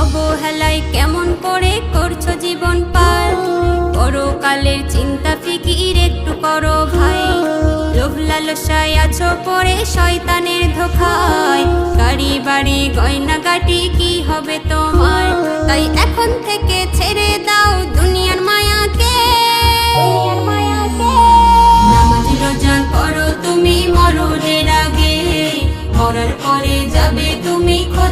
অবহেলায় কেমন করে করছ জীবন পার? পরকালের চিন্তা ফিকির একটু করো ভাই। লোভ লালসায় আছো পরে শয়তানের ধোকায়। গাড়ি বাড়ি গয়না গাটি কি হবে তোমার? তাই এখন থেকে ছেড়ে দাও দুনিয়ার মায়াকে। নামাজ, রোজা করো তুমি মরণের আগে। মরার পরে যাবে তুমি জান্নাতে